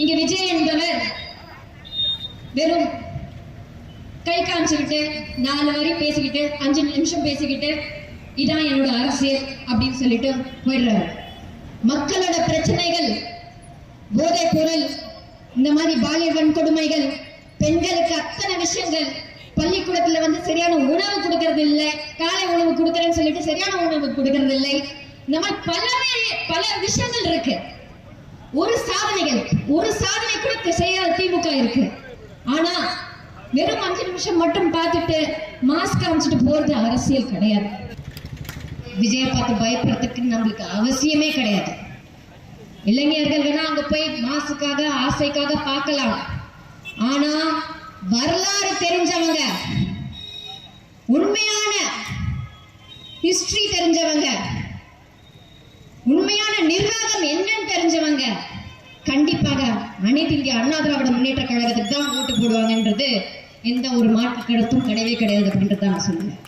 இங்க விஜய் என்பவர் வெறும் கை காமிச்சுக்கிட்டு நாலு வரி பேசிக்கிட்டு அஞ்சு நிமிஷம் பேசிக்கிட்டு இதான் என்னோட அரசியல் அப்படின்னு சொல்லிட்டு போயிடுறாரு. மக்களோட பிரச்சனைகள் போதை பொருள் இந்த மாதிரி பாலிய வன்கொடுமைகள் பெண்களுக்கு அத்தனை விஷயங்கள் பள்ளிக்கூடத்துல வந்து சரியான உணவு கொடுக்கறது இல்லை காலை உணவு கொடுக்கறேன்னு சொல்லிட்டு சரியான உணவு கொடுக்கறது இல்லை இந்த மாதிரி பலவே பல விஷயங்கள் இருக்கு. ஒரு சாதனைகள் ஒரு சாதனை கூட செய்யாத திமுக இருக்கு. ஆனா வெறும் அஞ்சு நிமிஷம் மட்டும் பார்த்துட்டு மாஸ்க் அமைச்சிட்டு போறது அரசியல் கிடையாது. விஜய பார்த்து பயப்படுறதுக்கு நம்மளுக்கு அவசியமே கிடையாது. இளைஞர்கள் வேணா அங்க போய் மாசுக்காக ஆசைக்காக பார்க்கலாம். ஆனா வரலாறு தெரிஞ்சவங்க உண்மையான ஹிஸ்டரி தெரிஞ்சவங்க உண்மையான நிர்வாகம் என்னன்னு தெரிஞ்சவங்க கண்டிப்பாக அனைத்து இந்திய அண்ணா திராவிட முன்னேற்ற கழகத்துக்கு தான் ஓட்டு போடுவாங்கன்றது எந்த ஒரு மாற்று கருத்தும் கிடையவே கிடையாது அப்படின்றத நான் சொல்லுவேன்.